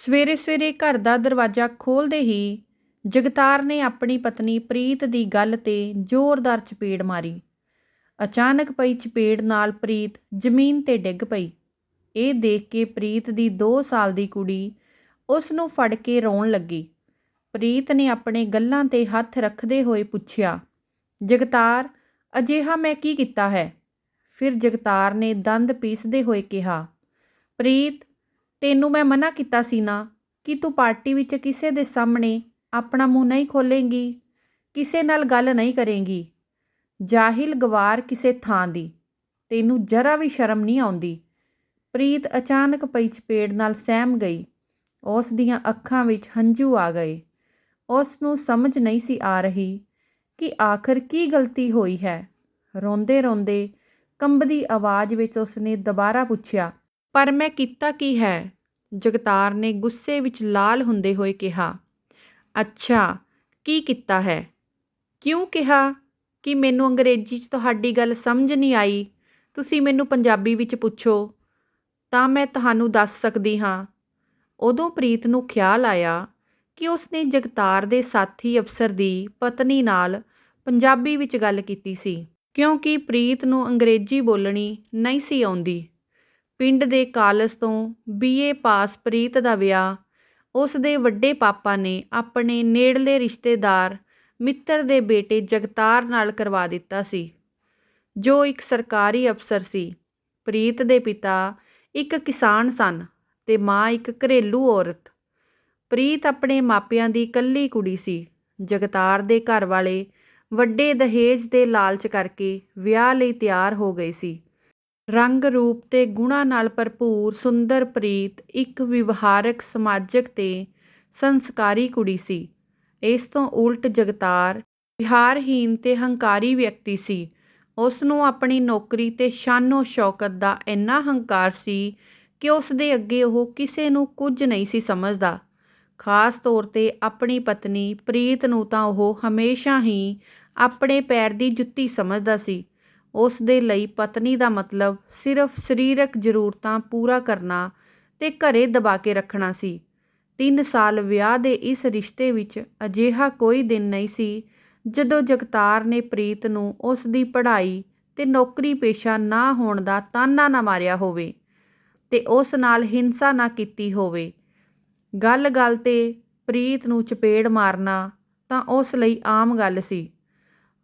ਸਵੇਰੇ ਸਵੇਰੇ ਘਰ ਦਾ ਦਰਵਾਜ਼ਾ ਖੋਲ੍ਹਦੇ ਹੀ ਜਗਤਾਰ ਨੇ ਆਪਣੀ ਪਤਨੀ ਪ੍ਰੀਤ ਦੀ ਗੱਲ 'ਤੇ ਜ਼ੋਰਦਾਰ ਚਪੇੜ ਮਾਰੀ। ਅਚਾਨਕ ਪਈ ਚਪੇੜ ਨਾਲ ਪ੍ਰੀਤ ਜ਼ਮੀਨ 'ਤੇ ਡਿੱਗ ਪਈ। ਇਹ ਦੇਖ ਕੇ ਪ੍ਰੀਤ ਦੀ 2 ਸਾਲ ਦੀ ਕੁੜੀ ਉਸ ਨੂੰ ਫੜ ਕੇ ਰੋਣ ਲੱਗੀ। ਪ੍ਰੀਤ ਨੇ ਆਪਣੇ ਗੱਲਾਂ 'ਤੇ ਹੱਥ ਰੱਖਦੇ ਹੋਏ ਪੁੱਛਿਆ, ਜਗਤਾਰ, ਅਜਿਹਾ ਮੈਂ ਕੀ ਕੀਤਾ ਹੈ? ਫਿਰ ਜਗਤਾਰ ਨੇ ਦੰਦ ਪੀਸਦੇ ਹੋਏ ਕਿਹਾ, ਪ੍ਰੀਤ ਤੈਨੂੰ ਮੈਂ ਮਨਾ ਕੀਤਾ ਸੀ ਨਾ ਕਿ ਤੂੰ ਪਾਰਟੀ ਵਿੱਚ ਕਿਸੇ ਦੇ ਸਾਹਮਣੇ ਆਪਣਾ ਮੂੰਹ ਨਹੀਂ ਖੋਲੇਂਗੀ ਕਿਸੇ ਨਾਲ ਗੱਲ ਨਹੀਂ ਕਰੇਂਗੀ। ਜਾਹਿਲ ਗਵਾਰ ਕਿਸੇ ਥਾਂ ਦੀ। ਤੈਨੂੰ ਜਰਾ ਵੀ ਸ਼ਰਮ ਨਹੀਂ ਆਉਂਦੀ। ਪ੍ਰੀਤ ਅਚਾਨਕ ਪਈ ਚਪੇੜ ਨਾਲ ਸਹਿਮ ਗਈ। ਉਸ ਦੀਆਂ ਅੱਖਾਂ ਵਿੱਚ ਹੰਝੂ ਆ ਗਏ। ਉਸ ਨੂੰ ਸਮਝ ਨਹੀਂ ਸੀ ਆ ਰਹੀ ਕਿ ਆਖਰ ਕੀ ਗਲਤੀ ਹੋਈ ਹੈ। ਰੋਂਦੇ ਰੋਂਦੇ ਕੰਬਦੀ ਆਵਾਜ਼ ਵਿੱਚ ਉਸਨੇ ਦੁਬਾਰਾ ਪੁੱਛਿਆ ਪਰ ਮੈਂ ਕੀਤਾ ਕੀ ਹੈ? ਜਗਤਾਰ ਨੇ ਗੁੱਸੇ ਵਿੱਚ ਲਾਲ ਹੁੰਦੇ ਹੋਏ ਕਿਹਾ, ਅੱਛਾ, ਕੀ ਕੀਤਾ ਹੈ? ਕਿਉਂ ਕਿਹਾ ਕਿ ਮੈਨੂੰ ਅੰਗਰੇਜ਼ੀ 'ਚ ਤੁਹਾਡੀ ਗੱਲ ਸਮਝ ਨਹੀਂ ਆਈ? ਤੁਸੀਂ ਮੈਨੂੰ ਪੰਜਾਬੀ ਵਿੱਚ ਪੁੱਛੋ, ਤਾਂ ਮੈਂ ਤੁਹਾਨੂੰ ਦੱਸ ਸਕਦੀ ਹਾਂ। ਉਦੋਂ ਪ੍ਰੀਤ ਨੂੰ ਖਿਆਲ ਆਇਆ ਕਿ ਉਸਨੇ ਜਗਤਾਰ ਦੇ ਸਾਥੀ ਅਫਸਰ ਦੀ ਪਤਨੀ ਨਾਲ ਪੰਜਾਬੀ ਵਿੱਚ ਗੱਲ ਕੀਤੀ ਸੀ, ਕਿਉਂਕਿ ਪ੍ਰੀਤ ਨੂੰ ਅੰਗਰੇਜ਼ੀ ਬੋਲਣੀ ਨਹੀਂ ਸੀ ਆਉਂਦੀ। ਪਿੰਡ ਦੇ ਕਾਲਜ ਤੋਂ ਬੀਏ ਪਾਸ ਪ੍ਰੀਤ ਦਾ ਵਿਆਹ, ਉਸ ਦੇ ਵੱਡੇ ਪਾਪਾ ਨੇ ਆਪਣੇ ਨੇੜਲੇ ਰਿਸ਼ਤੇਦਾਰ ਮਿੱਤਰ ਦੇ ਬੇਟੇ ਜਗਤਾਰ ਨਾਲ ਕਰਵਾ ਦਿੱਤਾ ਸੀ, ਜੋ ਇੱਕ ਸਰਕਾਰੀ ਅਫਸਰ ਸੀ। ਪ੍ਰੀਤ ਦੇ ਪਿਤਾ ਇੱਕ ਕਿਸਾਨ ਸਨ ਤੇ ਮਾਂ ਇੱਕ ਘਰੇਲੂ ਔਰਤ। ਪ੍ਰੀਤ ਆਪਣੇ ਮਾਪਿਆਂ ਦੀ ਇਕੱਲੀ ਕੁੜੀ ਸੀ। ਜਗਤਾਰ ਦੇ ਘਰ ਵਾਲੇ ਵੱਡੇ ਦਹੇਜ ਦੇ ਲਾਲਚ ਕਰਕੇ ਵਿਆਹ ਲਈ ਤਿਆਰ ਹੋ ਗਏ ਸੀ। ਰੰਗ ਰੂਪ ਤੇ ਗੁਣਾਂ ਨਾਲ ਭਰਪੂਰ ਸੁੰਦਰ ਪ੍ਰੀਤ ਇੱਕ ਵਿਵਹਾਰਕ ਸਮਾਜਿਕ ਤੇ ਸੰਸਕਾਰੀ ਕੁੜੀ ਸੀ। ਇਸ ਤੋਂ ਉਲਟ ਜਗਤਾਰ ਵਿਹਾਰਹੀਨ ਤੇ ਹੰਕਾਰੀ ਵਿਅਕਤੀ ਸੀ। ਉਸ ਨੂੰ ਆਪਣੀ ਨੌਕਰੀ ਤੇ ਸ਼ਾਨੋ ਸ਼ੌਕਤ ਦਾ ਇੰਨਾ ਹੰਕਾਰ ਸੀ ਕਿ ਉਸ ਦੇ ਅੱਗੇ ਉਹ ਕਿਸੇ ਨੂੰ ਕੁਝ ਨਹੀਂ ਸੀ ਸਮਝਦਾ। ਖਾਸ ਤੌਰ ਤੇ ਆਪਣੀ ਪਤਨੀ ਪ੍ਰੀਤ ਨੂੰ ਤਾਂ ਉਹ ਹਮੇਸ਼ਾ ਹੀ ਆਪਣੇ ਪੈਰ ਦੀ ਜੁੱਤੀ ਸਮਝਦਾ ਸੀ। ਉਸ ਦੇ ਲਈ ਪਤਨੀ ਦਾ ਮਤਲਬ ਸਿਰਫ ਸਰੀਰਕ ਜ਼ਰੂਰਤਾਂ ਪੂਰਾ ਕਰਨਾ ਅਤੇ ਘਰੇ ਦਬਾ ਕੇ ਰੱਖਣਾ ਸੀ। ਤਿੰਨ ਸਾਲ ਵਿਆਹ ਦੇ ਇਸ ਰਿਸ਼ਤੇ ਵਿੱਚ ਅਜਿਹਾ ਕੋਈ ਦਿਨ ਨਹੀਂ ਸੀ ਜਦੋਂ ਜਗਤਾਰ ਨੇ ਪ੍ਰੀਤ ਨੂੰ ਉਸ ਦੀ ਪੜ੍ਹਾਈ ਅਤੇ ਨੌਕਰੀ ਪੇਸ਼ਾ ਨਾ ਹੋਣ ਦਾ ਤਾਨਾ ਨਾ ਮਾਰਿਆ ਹੋਵੇ ਅਤੇ ਉਸ ਨਾਲ ਹਿੰਸਾ ਨਾ ਕੀਤੀ ਹੋਵੇ। ਗੱਲ-ਗੱਲ ਤੇ ਪ੍ਰੀਤ ਨੂੰ ਚਪੇੜ ਮਾਰਨਾ ਤਾਂ ਉਸ ਲਈ ਆਮ ਗੱਲ ਸੀ।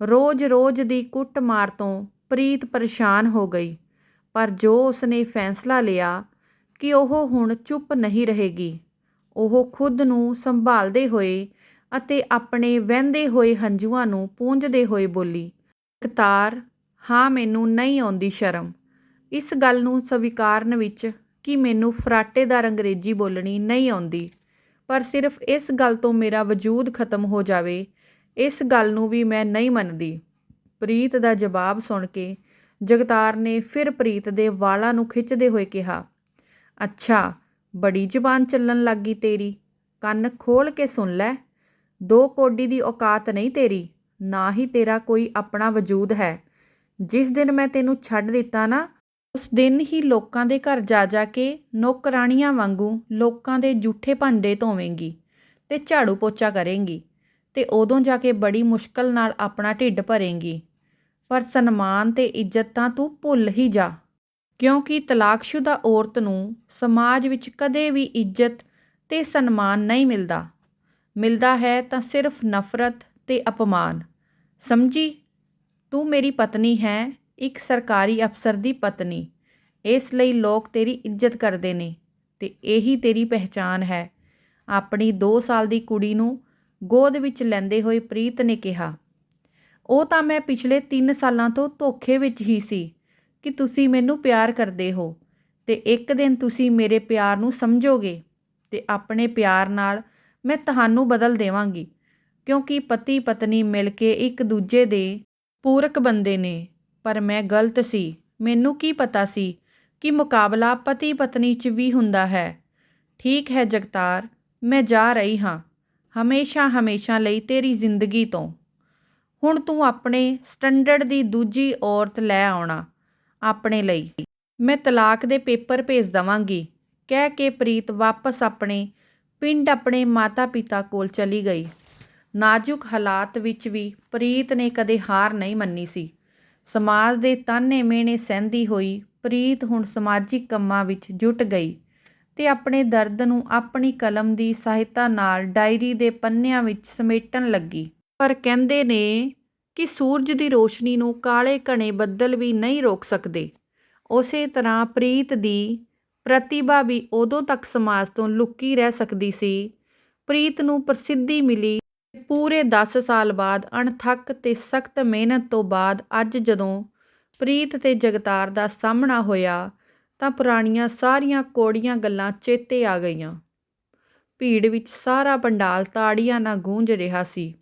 ਰੋਜ਼-ਰੋਜ਼ ਦੀ ਕੁੱਟਮਾਰ ਤੋਂ ਪ੍ਰੀਤ ਪਰੇਸ਼ਾਨ ਹੋ ਗਈ, ਪਰ ਜੋ ਉਸਨੇ ਫੈਸਲਾ ਲਿਆ ਕਿ ਉਹ ਹੁਣ ਚੁੱਪ ਨਹੀਂ ਰਹੇਗੀ, ਉਹ ਖੁਦ ਨੂੰ ਸੰਭਾਲਦੇ ਹੋਏ ਅਤੇ ਆਪਣੇ ਵਹਿੰਦੇ ਹੋਏ ਹੰਝੂਆਂ ਨੂੰ ਪੂੰਝਦੇ ਹੋਏ ਬੋਲੀ, ਕਤਾਰ, ਹਾਂ, ਮੈਨੂੰ ਨਹੀਂ ਆਉਂਦੀ ਸ਼ਰਮ। ਇਸ ਗੱਲ ਨੂੰ ਸਵੀਕਾਰਨ ਵਿੱਚ ਕਿ ਮੈਨੂੰ ਫਰਾਟੇਦਾਰ ਅੰਗਰੇਜ਼ੀ ਬੋਲਣੀ ਨਹੀਂ ਆਉਂਦੀ, ਪਰ ਸਿਰਫ ਇਸ ਗੱਲ ਤੋਂ ਮੇਰਾ ਵਜੂਦ ਖਤਮ ਹੋ ਜਾਵੇ, ਇਸ ਗੱਲ ਨੂੰ ਵੀ ਮੈਂ ਨਹੀਂ ਮੰਨਦੀ। ਪ੍ਰੀਤ ਦਾ ਜਵਾਬ ਸੁਣ ਕੇ ਜਗਤਾਰ ਨੇ ਫਿਰ ਪ੍ਰੀਤ ਦੇ ਵਾਲਾਂ ਨੂੰ ਖਿੱਚਦੇ ਹੋਏ ਕਿਹਾ, ਅੱਛਾ, ਬੜੀ ਜਬਾਨ ਚੱਲਣ ਲੱਗੀ ਤੇਰੀ। ਕੰਨ ਖੋਲ ਕੇ ਸੁਣ ਲੈ। ਦੋ ਕੋਡੀ ਦੀ ਔਕਾਤ ਨਹੀਂ ਤੇਰੀ, ਨਾ ਹੀ ਤੇਰਾ ਕੋਈ ਆਪਣਾ ਵਜੂਦ ਹੈ। ਜਿਸ ਦਿਨ ਮੈਂ ਤੈਨੂੰ ਛੱਡ ਦਿੱਤਾ ਨਾ, ਉਸ ਦਿਨ ਹੀ ਲੋਕਾਂ ਦੇ ਘਰ ਜਾ ਜਾ ਕੇ ਨੌਕਰਾਣੀਆਂ ਵਾਂਗੂ ਲੋਕਾਂ ਦੇ ਜੂਠੇ ਭਾਂਡੇ ਧੋਵੇਂਗੀ ਤੇ ਝਾੜੂ ਪੋਚਾ ਕਰੇਂਗੀ। ਤੇ ਉਦੋਂ ਜਾ ਕੇ ਬੜੀ ਮੁਸ਼ਕਲ ਨਾਲ ਆਪਣਾ ਢਿੱਡ ਭਰੇਂਗੀ। ਪਰ ਸਨਮਾਨ ਤੇ ਇੱਜ਼ਤ ਤਾਂ ਤੂੰ ਭੁੱਲ ਹੀ ਜਾ। ਕਿਉਂਕਿ ਤਲਾਕਸ਼ੁਦਾ ਔਰਤ ਨੂੰ ਸਮਾਜ ਵਿੱਚ ਕਦੇ ਵੀ ਇੱਜ਼ਤ ਤੇ ਸਨਮਾਨ ਨਹੀਂ ਮਿਲਦਾ। ਮਿਲਦਾ ਹੈ ਤਾਂ ਸਿਰਫ ਨਫ਼ਰਤ ਤੇ ਅਪਮਾਨ। ਸਮਝੀ? ਤੂੰ ਮੇਰੀ ਪਤਨੀ ਹੈ, ਇੱਕ ਸਰਕਾਰੀ ਅਫਸਰ ਦੀ ਪਤਨੀ। ਇਸ ਲਈ ਲੋਕ ਤੇਰੀ ਇੱਜ਼ਤ ਕਰਦੇ ਨੇ ਤੇ ਇਹੀ ਤੇਰੀ ਪਹਿਚਾਨ ਹੈ। ਆਪਣੀ 2 ਸਾਲ ਦੀ ਕੁੜੀ ਨੂੰ ਗੋਦ ਵਿੱਚ ਲੈਂਦੇ ਹੋਏ ਪ੍ਰੀਤ ਨੇ ਕਿਹਾ, ਉਹ ਤਾਂ ਮੈਂ ਪਿਛਲੇ 3 ਸਾਲਾਂ ਤੋਂ ਧੋਖੇ ਵਿੱਚ ਹੀ ਸੀ ਕਿ ਤੁਸੀਂ ਮੈਨੂੰ ਪਿਆਰ ਕਰਦੇ ਹੋ ਤੇ ਇੱਕ ਦਿਨ ਤੁਸੀਂ ਮੇਰੇ ਪਿਆਰ ਨੂੰ ਸਮਝੋਗੇ ਤੇ ਆਪਣੇ ਪਿਆਰ ਨਾਲ ਮੈਂ ਤੁਹਾਨੂੰ ਬਦਲ ਦੇਵਾਂਗੀ, ਕਿਉਂਕਿ ਪਤੀ ਪਤਨੀ ਮਿਲ ਕੇ ਇੱਕ ਦੂਜੇ ਦੇ ਪੂਰਕ ਬੰਦੇ ਨੇ। ਪਰ ਮੈਂ ਗਲਤ ਸੀ। ਮੈਨੂੰ ਕੀ ਪਤਾ ਸੀ ਕਿ ਮੁਕਾਬਲਾ ਪਤੀ ਪਤਨੀ 'ਚ ਵੀ ਹੁੰਦਾ ਹੈ। ਠੀਕ ਹੈ ਜਗਤਾਰ, ਮੈਂ ਜਾ ਰਹੀ ਹਾਂ। ਹਮੇਸ਼ਾ ਹਮੇਸ਼ਾ ਲਈ ਤੇਰੀ ਜ਼ਿੰਦਗੀ ਤੋਂ ਹੁਣ ਤੂੰ ਆਪਣੇ ਸਟੈਂਡਰਡ ਦੀ ਦੂਜੀ ਔਰਤ ਲੈ ਆਉਣਾ ਆਪਣੇ ਲਈ ਮੈਂ ਤਲਾਕ ਦੇ ਪੇਪਰ ਭੇਜ ਦਵਾਂਗੀ ਕਹਿ ਕੇ ਪ੍ਰੀਤ ਵਾਪਸ ਆਪਣੇ ਪਿੰਡ ਆਪਣੇ ਮਾਤਾ-ਪਿਤਾ ਕੋਲ ਚਲੀ ਗਈ। ਨਾਜ਼ੁਕ ਹਾਲਾਤ ਵਿੱਚ ਵੀ ਪ੍ਰੀਤ ਨੇ ਕਦੇ ਹਾਰ ਨਹੀਂ ਮੰਨੀ ਸੀ। ਸਮਾਜ ਦੇ ਤਾਨੇ ਮਿਹਣੇ ਸਹਿੰਦੀ ਹੋਈ ਪ੍ਰੀਤ ਹੁਣ ਸਮਾਜਿਕ ਕੰਮਾਂ ਵਿੱਚ ਜੁਟ ਗਈ ਅਤੇ ਆਪਣੇ ਦਰਦ ਨੂੰ ਆਪਣੀ ਕਲਮ ਦੀ ਸਹਾਇਤਾ ਨਾਲ ਡਾਇਰੀ ਦੇ ਪੰਨਿਆਂ ਵਿੱਚ ਸਮੇਟਣ ਲੱਗੀ। ਪਰ ਕਹਿੰਦੇ ਨੇ ਕਿ ਸੂਰਜ ਦੀ ਰੋਸ਼ਨੀ ਨੂੰ ਕਾਲੇ ਘਣੇ ਬੱਦਲ ਵੀ ਨਹੀਂ ਰੋਕ ਸਕਦੇ। ਉਸੇ ਤਰ੍ਹਾਂ ਪ੍ਰੀਤ ਦੀ ਪ੍ਰਤਿਭਾ ਵੀ ਉਦੋਂ ਤੱਕ ਸਮਾਜ ਤੋਂ ਲੁਕੀ ਰਹਿ ਸਕਦੀ ਸੀ। ਪ੍ਰੀਤ ਨੂੰ ਪ੍ਰਸਿੱਧੀ ਮਿਲੀ ਤੇ ਪੂਰੇ ਦਸ ਸਾਲ ਬਾਅਦ ਅਣਥੱਕ ਤੇ ਸਖ਼ਤ ਮਿਹਨਤ ਤੋਂ ਬਾਅਦ ਅੱਜ ਜਦੋਂ ਪ੍ਰੀਤ ਤੇ ਜਗਤਾਰ ਦਾ ਸਾਹਮਣਾ ਹੋਇਆ ਤਾਂ ਪੁਰਾਣੀਆਂ ਸਾਰੀਆਂ ਕੌੜੀਆਂ ਗੱਲਾਂ ਚੇਤੇ ਆ ਗਈਆਂ। ਭੀੜ ਵਿੱਚ ਸਾਰਾ ਪੰਡਾਲ ਤਾੜੀਆਂ ਨਾਲ ਗੂੰਜ ਰਿਹਾ ਸੀ।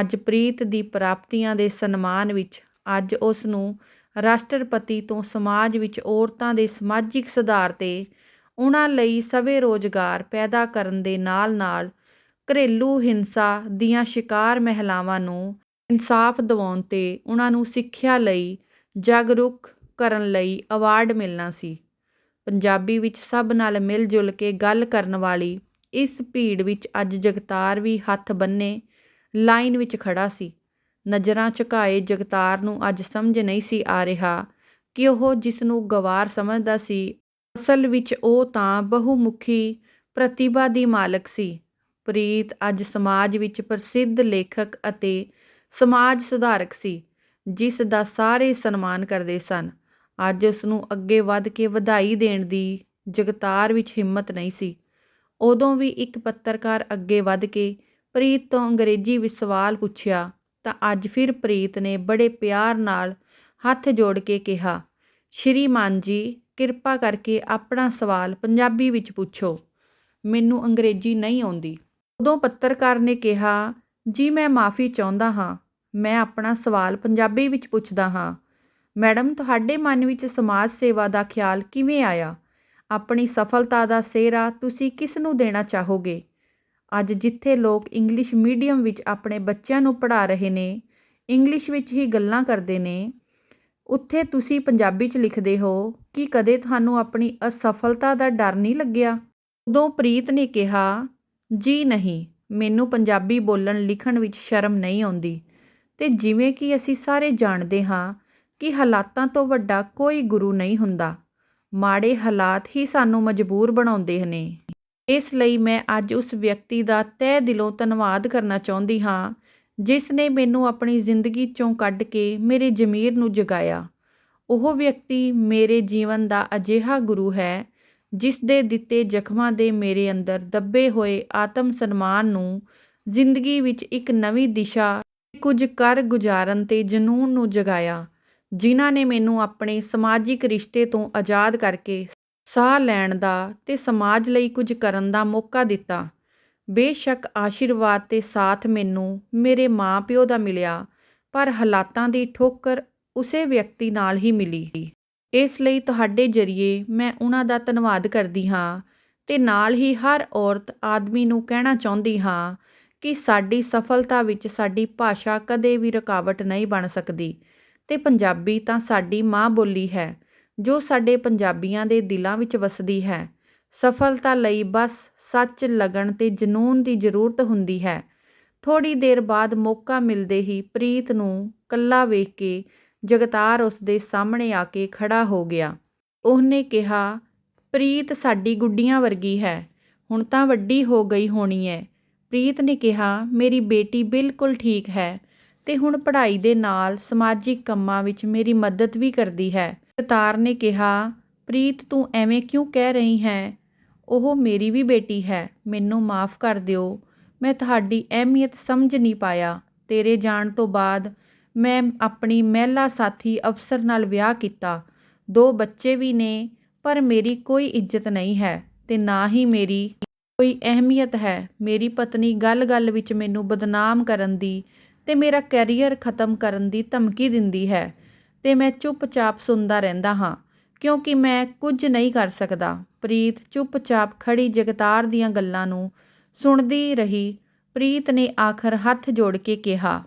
ਅੱਜ ਪ੍ਰੀਤ ਦੀ ਪ੍ਰਾਪਤੀਆਂ ਦੇ ਸਨਮਾਨ ਵਿੱਚ ਅੱਜ ਉਸ ਨੂੰ ਰਾਸ਼ਟਰਪਤੀ ਤੋਂ ਸਮਾਜ ਵਿੱਚ ਔਰਤਾਂ ਦੇ ਸਮਾਜਿਕ ਸੁਧਾਰ ਤੇ ਉਹਨਾਂ ਲਈ ਸਵੇ ਰੋਜ਼ਗਾਰ ਪੈਦਾ ਕਰਨ ਦੇ ਨਾਲ-ਨਾਲ ਘਰੇਲੂ ਹਿੰਸਾ ਦੀਆਂ ਸ਼ਿਕਾਰ ਮਹਿਲਾਵਾਂ ਨੂੰ ਇਨਸਾਫ਼ ਦਿਵਾਉਣ ਤੇ ਉਹਨਾਂ ਨੂੰ ਸਿੱਖਿਆ ਲਈ ਜਾਗਰੂਕ ਕਰਨ ਲਈ ਅਵਾਰਡ ਮਿਲਣਾ ਸੀ। ਪੰਜਾਬੀ ਵਿੱਚ ਸਭ ਨਾਲ ਮਿਲ-ਜੁਲ ਕੇ ਗੱਲ ਕਰਨ ਵਾਲੀ ਇਸ ਭੀੜ ਵਿੱਚ ਅੱਜ ਜਗਤਾਰ ਵੀ ਹੱਥ ਬੰਨ੍ਹੇ ਲਾਈਨ ਵਿੱਚ ਖੜ੍ਹਾ ਸੀ। ਨਜ਼ਰਾਂ ਝੁਕਾਏ ਜਗਤਾਰ ਨੂੰ ਅੱਜ ਸਮਝ ਨਹੀਂ ਸੀ ਆ ਰਿਹਾ ਕਿ ਉਹ ਜਿਸ ਨੂੰ ਗਵਾਰ ਸਮਝਦਾ ਸੀ, ਅਸਲ ਵਿੱਚ ਉਹ ਤਾਂ ਬਹੁਮੁਖੀ ਪ੍ਰਤਿਭਾ ਦੀ ਮਾਲਕ ਸੀ। ਪ੍ਰੀਤ ਅੱਜ ਸਮਾਜ ਵਿੱਚ ਪ੍ਰਸਿੱਧ ਲੇਖਕ ਅਤੇ ਸਮਾਜ ਸੁਧਾਰਕ ਸੀ, ਜਿਸ ਦਾ ਸਾਰੇ ਸਨਮਾਨ ਕਰਦੇ ਸਨ। ਅੱਜ ਉਸ ਨੂੰ ਅੱਗੇ ਵੱਧ ਕੇ ਵਧਾਈ ਦੇਣ ਦੀ ਜਗਤਾਰ ਵਿੱਚ ਹਿੰਮਤ ਨਹੀਂ ਸੀ। ਉਦੋਂ ਵੀ ਇੱਕ ਪੱਤਰਕਾਰ ਅੱਗੇ ਵੱਧ ਕੇ ਪ੍ਰੀਤ ਤੋਂ ਅੰਗਰੇਜ਼ੀ ਵਿੱਚ ਸਵਾਲ ਪੁੱਛਿਆ ਤਾਂ ਅੱਜ ਫਿਰ ਪ੍ਰੀਤ ਨੇ ਬੜੇ ਪਿਆਰ ਨਾਲ ਹੱਥ ਜੋੜ ਕੇ ਕਿਹਾ, "ਸ਼੍ਰੀਮਾਨ ਜੀ, ਕਿਰਪਾ ਕਰਕੇ ਆਪਣਾ ਸਵਾਲ ਪੰਜਾਬੀ ਵਿੱਚ ਪੁੱਛੋ। ਮੈਨੂੰ ਅੰਗਰੇਜ਼ੀ ਨਹੀਂ ਆਉਂਦੀ।" ਉਦੋਂ ਪੱਤਰਕਾਰ ਨੇ ਕਿਹਾ, "ਜੀ ਮੈਂ ਮਾਫ਼ੀ ਚਾਹੁੰਦਾ ਹਾਂ, ਮੈਂ ਆਪਣਾ ਸਵਾਲ ਪੰਜਾਬੀ ਵਿੱਚ ਪੁੱਛਦਾ ਹਾਂ। ਮੈਡਮ ਤੁਹਾਡੇ ਮਨ ਵਿੱਚ ਸਮਾਜ ਸੇਵਾ ਦਾ ਖ਼ਿਆਲ ਕਿਵੇਂ ਆਇਆ? ਆਪਣੀ ਸਫ਼ਲਤਾ ਦਾ ਸਿਹਰਾ ਤੁਸੀਂ ਕਿਸ ਨੂੰ ਦੇਣਾ ਚਾਹੋਗੇ? ਅੱਜ ਜਿੱਥੇ ਲੋਕ ਇੰਗਲਿਸ਼ ਮੀਡੀਅਮ ਵਿੱਚ ਆਪਣੇ ਬੱਚਿਆਂ ਨੂੰ ਪੜ੍ਹਾ ਰਹੇ ਨੇ, ਇੰਗਲਿਸ਼ ਵਿੱਚ ਹੀ ਗੱਲਾਂ ਕਰਦੇ ਨੇ, ਉੱਥੇ ਤੁਸੀਂ ਪੰਜਾਬੀ 'ਚ ਲਿਖਦੇ ਹੋ, ਕਿ ਕਦੇ ਤੁਹਾਨੂੰ ਆਪਣੀ ਅਸਫ਼ਲਤਾ ਦਾ ਡਰ ਨਹੀਂ ਲੱਗਿਆ?" ਉਦੋਂ ਪ੍ਰੀਤ ਨੇ ਕਿਹਾ, "ਜੀ ਨਹੀਂ, ਮੈਨੂੰ ਪੰਜਾਬੀ ਬੋਲਣ-ਲਿਖਣ ਵਿੱਚ ਸ਼ਰਮ ਨਹੀਂ ਆਉਂਦੀ ਤੇ ਜਿਵੇਂ ਕਿ ਅਸੀਂ ਸਾਰੇ ਜਾਣਦੇ ਹਾਂ ਕਿ ਹਾਲਾਤਾਂ ਤੋਂ ਵੱਡਾ ਕੋਈ ਗੁਰੂ ਨਹੀਂ ਹੁੰਦਾ, ਮਾੜੇ ਹਾਲਾਤ ਹੀ ਸਾਨੂੰ ਮਜਬੂਰ ਬਣਾਉਂਦੇ ਨੇ। ਇਸ ਲਈ ਮੈਂ ਅੱਜ ਉਸ ਵਿਅਕਤੀ ਦਾ ਤਹਿ ਦਿਲੋਂ ਧੰਨਵਾਦ ਕਰਨਾ ਚਾਹੁੰਦੀ ਹਾਂ, ਜਿਸ ਨੇ ਮੈਨੂੰ ਆਪਣੀ ਜ਼ਿੰਦਗੀ 'ਚੋਂ ਕੱਢ ਕੇ ਮੇਰੇ ਜ਼ਮੀਰ ਨੂੰ ਜਗਾਇਆ। ਉਹ ਵਿਅਕਤੀ ਮੇਰੇ ਜੀਵਨ ਦਾ ਅਜਿਹਾ ਗੁਰੂ ਹੈ, ਜਿਸ ਦੇ ਦਿੱਤੇ ਜ਼ਖ਼ਮਾਂ ਦੇ ਮੇਰੇ ਅੰਦਰ ਦੱਬੇ ਹੋਏ ਆਤਮ-ਸਨਮਾਨ ਨੂੰ ਜ਼ਿੰਦਗੀ ਵਿੱਚ ਇੱਕ ਨਵੀਂ ਦਿਸ਼ਾ ਕੁਝ ਕਰ ਗੁਜ਼ਾਰਨ 'ਤੇ ਜਨੂੰਨ ਨੂੰ ਜਗਾਇਆ, ਜਿਨ੍ਹਾਂ ਨੇ ਮੈਨੂੰ ਆਪਣੇ ਸਮਾਜਿਕ ਰਿਸ਼ਤੇ ਤੋਂ ਆਜ਼ਾਦ ਕਰਕੇ ਸਾਹ ਲੈਣ ਦਾ ਤੇ ਸਮਾਜ ਲਈ ਕੁਝ ਕਰਨ ਦਾ ਮੌਕਾ ਦਿੱਤਾ। ਬੇਸ਼ੱਕ ਆਸ਼ੀਰਵਾਦ ਤੇ ਸਾਥ ਮੈਨੂੰ ਮੇਰੇ ਮਾਂ-ਪਿਓ ਦਾ ਮਿਲਿਆ, ਪਰ ਹਾਲਾਤਾਂ ਦੀ ਠੋਕਰ ਉਸੇ ਵਿਅਕਤੀ ਨਾਲ ਹੀ ਮਿਲੀ। ਇਸ ਲਈ ਤੁਹਾਡੇ ਜ਼ਰੀਏ ਮੈਂ ਉਹਨਾਂ ਦਾ ਧੰਨਵਾਦ ਕਰਦੀ ਹਾਂ ਤੇ ਨਾਲ ਹੀ ਹਰ ਔਰਤ, ਆਦਮੀ ਨੂੰ ਕਹਿਣਾ ਚਾਹੁੰਦੀ ਹਾਂ ਕਿ ਸਾਡੀ ਸਫ਼ਲਤਾ ਵਿੱਚ ਸਾਡੀ ਭਾਸ਼ਾ ਕਦੇ ਵੀ ਰੁਕਾਵਟ ਨਹੀਂ ਬਣ ਸਕਦੀ ਅਤੇ ਪੰਜਾਬੀ ਤਾਂ ਸਾਡੀ ਮਾਂ-ਬੋਲੀ ਹੈ, ਜੋ ਸਾਡੇ ਪੰਜਾਬੀਆਂ ਦੇ ਦਿਲਾਂ ਵਿੱਚ ਵਸਦੀ ਹੈ। ਸਫ਼ਲਤਾ ਲਈ ਬਸ ਸੱਚ, ਲਗਨ ਅਤੇ ਜਨੂੰਨ ਦੀ ਜ਼ਰੂਰਤ ਹੁੰਦੀ ਹੈ। ਥੋੜ੍ਹੀ ਦੇਰ ਬਾਅਦ ਮੌਕਾ ਮਿਲਦੇ ਹੀ ਪ੍ਰੀਤ ਨੂੰ ਇਕੱਲਾ ਵੇਖ ਕੇ ਜਗਤਾਰ ਉਸ ਦੇ ਸਾਹਮਣੇ ਆ ਕੇ ਖੜ੍ਹਾ ਹੋ ਗਿਆ। ਉਹਨੇ ਕਿਹਾ, "ਪ੍ਰੀਤ ਸਾਡੀ ਗੁੱਡੀਆਂ ਵਰਗੀ ਹੈ, ਹੁਣ ਤਾਂ ਵੱਡੀ ਹੋ ਗਈ ਹੋਣੀ ਹੈ ਪ੍ਰੀਤ ਨੇ ਕਿਹਾ, "ਮੇਰੀ ਬੇਟੀ ਬਿਲਕੁਲ ਠੀਕ ਹੈ ਅਤੇ ਹੁਣ ਪੜ੍ਹਾਈ ਦੇ ਨਾਲ ਸਮਾਜਿਕ ਕੰਮਾਂ ਵਿੱਚ ਮੇਰੀ ਮਦਦ ਵੀ ਕਰਦੀ ਹੈ।" ਕਤਾਰ ਨੇ ਕਿਹਾ, "ਪ੍ਰੀਤ ਤੂੰ ਐਵੇਂ ਕਿਉਂ ਕਹਿ ਰਹੀ ਹੈ ਉਹ ਮੇਰੀ ਵੀ ਬੇਟੀ ਹੈ। ਮੈਨੂੰ ਮਾਫ਼ ਕਰ ਦਿਓ, ਮੈਂ ਤੁਹਾਡੀ ਅਹਿਮੀਅਤ ਸਮਝ ਨਹੀਂ ਪਾਇਆ। ਤੇਰੇ ਜਾਣ ਤੋਂ ਬਾਅਦ ਮੈਂ ਆਪਣੀ ਮਹਿਲਾ ਸਾਥੀ ਅਫ਼ਸਰ ਨਾਲ ਵਿਆਹ ਕੀਤਾ, ਦੋ ਬੱਚੇ ਵੀ ਨੇ, ਪਰ ਮੇਰੀ ਕੋਈ ਇੱਜ਼ਤ ਨਹੀਂ ਹੈ ਤੇ ਨਾ ਹੀ ਮੇਰੀ ਕੋਈ ਅਹਿਮੀਅਤ ਹੈ। ਮੇਰੀ ਪਤਨੀ ਗੱਲ-ਗੱਲ ਵਿੱਚ ਮੈਨੂੰ ਬਦਨਾਮ ਕਰਨ ਦੀ ਤੇ ਮੇਰਾ ਕੈਰੀਅਰ ਖ਼ਤਮ ਕਰਨ ਦੀ ਧਮਕੀ ਦਿੰਦੀ ਹੈ ਤੇ ਮੈਂ ਚੁੱਪ-ਚਾਪ ਸੁਣਦਾ ਰਹਿੰਦਾ ਹਾਂ, ਕਿਉਂਕਿ ਮੈਂ ਕੁਝ ਨਹੀਂ ਕਰ ਸਕਦਾ।" ਪ੍ਰੀਤ ਚੁੱਪ-ਚਾਪ ਖੜ੍ਹੀ ਜਗਤਾਰ ਦੀਆਂ ਗੱਲਾਂ ਨੂੰ ਸੁਣਦੀ ਰਹੀ। ਪ੍ਰੀਤ ਨੇ ਆਖ਼ਰ ਹੱਥ ਜੋੜ ਕੇ ਕਿਹਾ,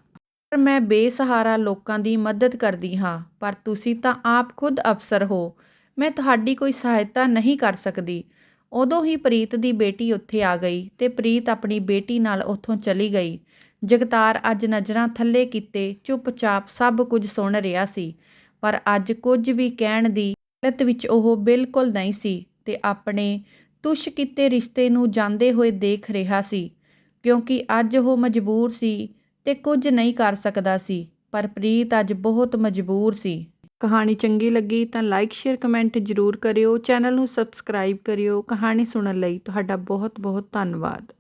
ਪਰ ਮੈਂ ਬੇਸਹਾਰਾ ਲੋਕਾਂ ਦੀ ਮਦਦ ਕਰਦੀ ਹਾਂ, ਪਰ ਤੁਸੀਂ ਤਾਂ ਆਪ ਖ਼ੁਦ ਅਫ਼ਸਰ ਹੋ, ਮੈਂ ਤੁਹਾਡੀ ਕੋਈ ਸਹਾਇਤਾ ਨਹੀਂ ਕਰ ਸਕਦੀ।" ਉਦੋਂ ਹੀ ਪ੍ਰੀਤ ਦੀ ਬੇਟੀ ਉੱਥੇ ਆ ਗਈ ਤੇ ਪ੍ਰੀਤ ਆਪਣੀ ਬੇਟੀ ਨਾਲ ਉੱਥੋਂ ਚਲੀ ਗਈ ਜਗਤਾਰ ਅੱਜ ਨਜ਼ਰਾਂ ਥੱਲੇ ਕੀਤੇ, ਚੁੱਪਚਾਪ ਸਭ ਕੁਝ ਸੁਣ ਰਿਹਾ ਸੀ। ਪਰ ਅੱਜ ਕੁਝ ਵੀ ਕਹਿਣ ਦੀ ਹਾਲਤ ਵਿੱਚ ਉਹ ਬਿਲਕੁਲ ਨਹੀਂ ਸੀ ਤੇ ਆਪਣੇ ਤੁਸ਼ ਕੀਤੇ ਰਿਸ਼ਤੇ ਨੂੰ ਜਾਂਦੇ ਹੋਏ ਦੇਖ ਰਿਹਾ ਸੀ। ਕਿਉਂਕਿ ਅੱਜ ਉਹ ਮਜਬੂਰ ਸੀ ਤੇ ਕੁਝ ਨਹੀਂ ਕਰ ਸਕਦਾ ਸੀ, ਪਰ ਪ੍ਰੀਤ ਅੱਜ ਬਹੁਤ ਮਜਬੂਰ ਸੀ। ਕਹਾਣੀ ਚੰਗੀ ਲੱਗੀ ਤਾਂ ਲਾਈਕ ਸ਼ੇਅਰ ਕਮੈਂਟ ਜ਼ਰੂਰ ਕਰਿਓ, ਚੈਨਲ ਨੂੰ ਸਬਸਕ੍ਰਾਈਬ ਕਰਿਓ। ਕਹਾਣੀ ਸੁਣਨ ਲਈ ਤੁਹਾਡਾ ਬਹੁਤ ਬਹੁਤ ਧੰਨਵਾਦ।